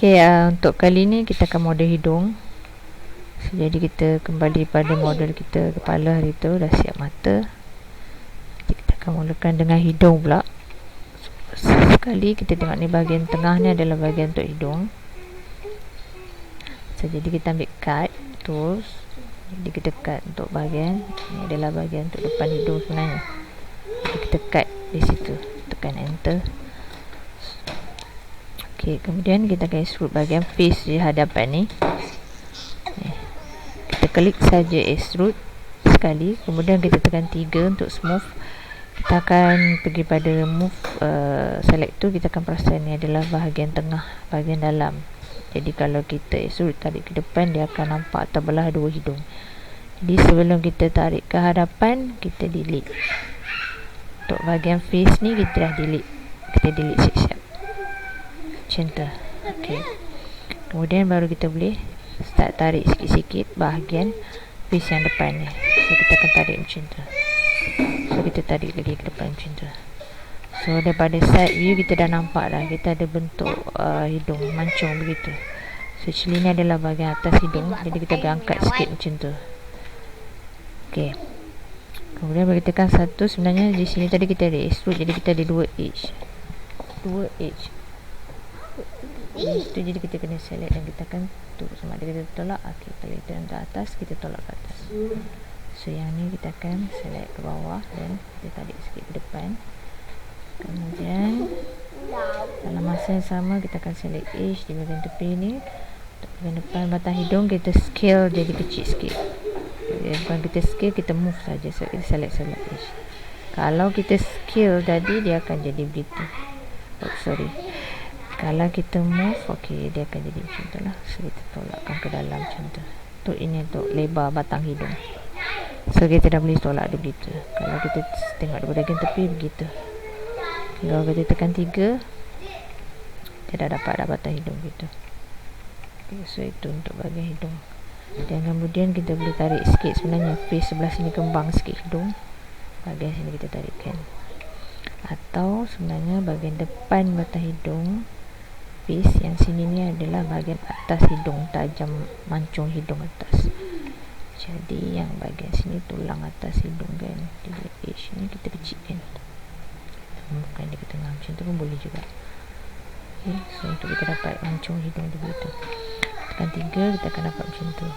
Okay, uh, untuk kali ni kita akan model hidung. So, jadi kita kembali pada model kita kepala hari tu dah siap mata. Jadi kita akan mulakan dengan hidung pula. Sekali kita tengok ni bahagian tengah ni adalah bahagian untuk hidung. So, jadi kita ambil cut terus. Jadi kita cut untuk bahagian ni adalah bahagian untuk depan hidung sebenarnya. Jadi kita cut di situ. Tekan enter. Okey, kemudian kita akan extrude bahagian face di hadapan ni. Kita klik saja extrude sekali, kemudian kita tekan 3 untuk smooth. Kita akan pergi pada move uh, select tu kita akan perasan ni adalah bahagian tengah, bahagian dalam. Jadi kalau kita extrude tarik ke depan dia akan nampak terbelah dua hidung. Jadi sebelum kita tarik ke hadapan, kita delete. Untuk bahagian face ni kita dah delete. Kita delete tu okay. kemudian baru kita boleh start tarik sikit-sikit bahagian piece yang depan ni so kita akan tarik macam tu so kita tarik lagi ke depan macam tu so daripada side view kita dah nampak dah. Kita ada bentuk uh, hidung mancung begitu. So actually ni adalah bahagian atas hidung. Jadi kita boleh angkat sikit macam tu ok kemudian bagi tekan satu sebenarnya di sini tadi kita ada extrude jadi kita ada dua edge dua edge itu jadi kita kena select dan kita akan tu sama ada kita tolak. Okay, kalau kita yang atas kita tolak ke atas. So yang ni kita akan select ke bawah dan kita tarik sikit ke depan. Kemudian dalam masa yang sama kita akan select edge di bahagian tepi ni. Untuk bahagian depan batang hidung kita scale jadi kecil sikit. Bukan kita scale kita move saja. So kita select select edge kalau kita scale tadi dia akan jadi begitu. Oh sorry kalau kita move okey dia akan jadi macam tu lah. So kita tolakkan ke dalam macam tu. Tu ini untuk lebar batang hidung. So kita dah boleh tolak dia begitu. Kalau kita tengok daripada bahagian tepi begitu. Kalau kita tekan tiga kita dah dapat dah batang hidung begitu. Okay, so itu untuk bahagian hidung. Dan kemudian kita boleh tarik sikit sebenarnya. Face sebelah sini kembang sikit hidung. Bahagian sini kita tarikkan. Atau sebenarnya bahagian depan batang hidung face yang sini ni adalah bahagian atas hidung tajam mancung hidung atas. Jadi yang bahagian sini tulang atas hidung kan. Jadi edge ni kita kecilkan. Bukan ke tengah macam tu pun boleh juga. Okay. so untuk kita dapat mancung hidung tu begitu tekan tiga kita akan dapat macam tu.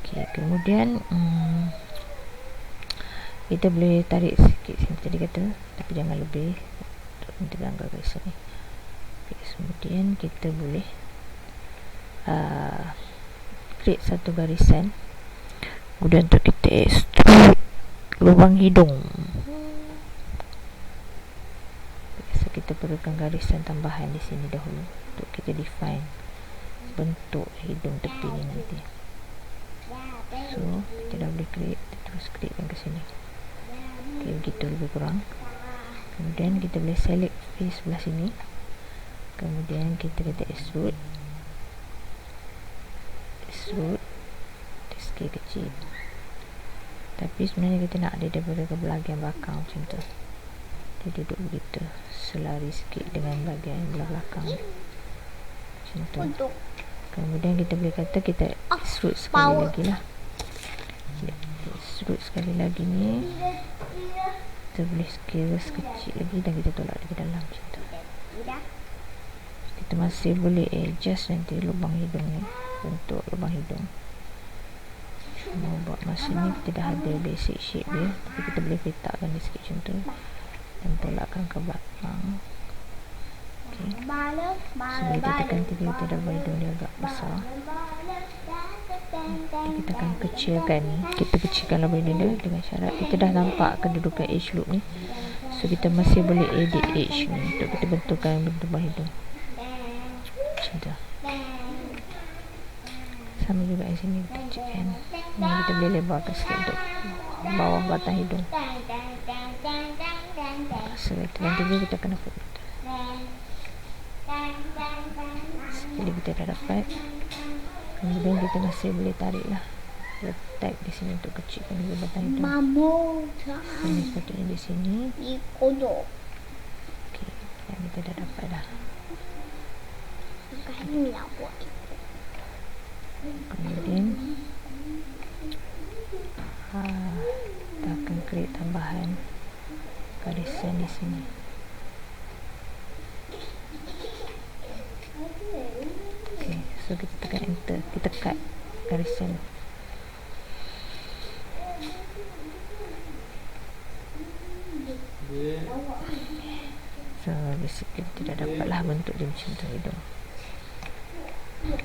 Okay. kemudian hmm, kita boleh tarik sikit sini. Tadi kata tapi jangan lebih. Untuk ganggu guys ni kemudian kita boleh uh, create satu garisan kemudian untuk kita extrude lubang hidung. So kita perlukan garisan tambahan di sini dahulu untuk kita define bentuk hidung tepi ni nanti. So kita dah boleh create terus createkan ke sini. Ok begitu lebih kurang. Kemudian kita boleh select face sebelah sini kemudian kita kata extrude extrude sikit kecil. Tapi sebenarnya kita nak ada daripada ke bahagian belakang macam tu. Dia duduk begitu selari sikit dengan bahagian belah belakang. Macam tu. Kemudian kita boleh kata kita extrude sekali lagi lah. Extrude sekali lagi ni. Kita boleh scale sekecil lagi dan kita tolak di dalam macam kita masih boleh adjust nanti lubang hidung ni untuk lubang hidung. Cuma buat masa ni kita dah ada basic shape dia tapi kita boleh petakkan dia sikit macam tu dan tolakkan ke belakang. Okay. Sebelum kita tekan tiga kita dah buat hidung dia agak besar. Kita akan kecilkan Kita kecilkan lubang hidung dia dengan syarat Kita dah nampak kedudukan edge loop ni. So kita masih boleh edit edge ni Untuk kita bentukkan bentuk hidung macam sama juga di sini kecilkan ini kita boleh lebarkan sikit untuk bawah batang hidung. So kita nanti kita kena put jadi kita dah dapat kemudian kita masih boleh tarik lah. Letak di sini untuk kecilkan juga batang hidung. Mamu ini sepatutnya di sini. ok kita dah dapat dah kemudian ha, kita akan create tambahan garisan di sini. Okay, so kita tekan enter kita cut garisan so basically tidak dapatlah bentuk dia macam tu hidung Okay,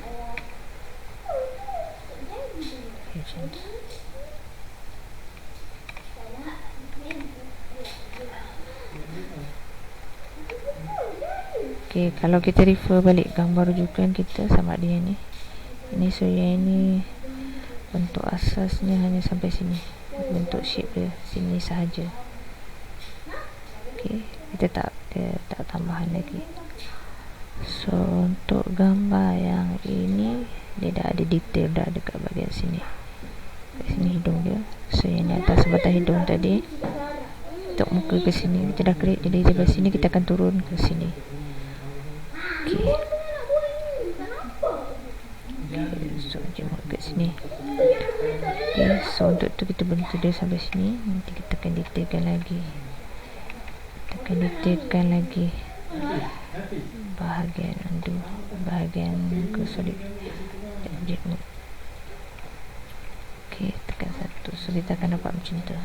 kalau kita refer balik gambar rujukan kita sama dia ni. Ini so yang ini bentuk asasnya hanya sampai sini. Bentuk shape dia sini sahaja. Okay, kita tak dia tak tambahan lagi so untuk gambar yang ini dia dah ada detail dah dekat bahagian sini. Kat sini hidung dia. So yang ni atas sebatang hidung tadi untuk muka ke sini kita dah create jadi dari sini kita akan turun ke sini. Ok okay, so jemput kat sini. Ok so untuk tu kita berhenti dia sampai sini. Nanti kita akan detailkan lagi. Kita akan detailkan lagi bahagian undo bahagian ke solid object mode ok tekan satu. So kita akan dapat macam tu.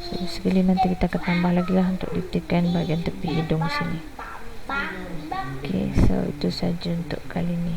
So sekali nanti kita akan tambah lagi lah untuk detailkan bahagian tepi hidung sini. Ok so itu saja untuk kali ni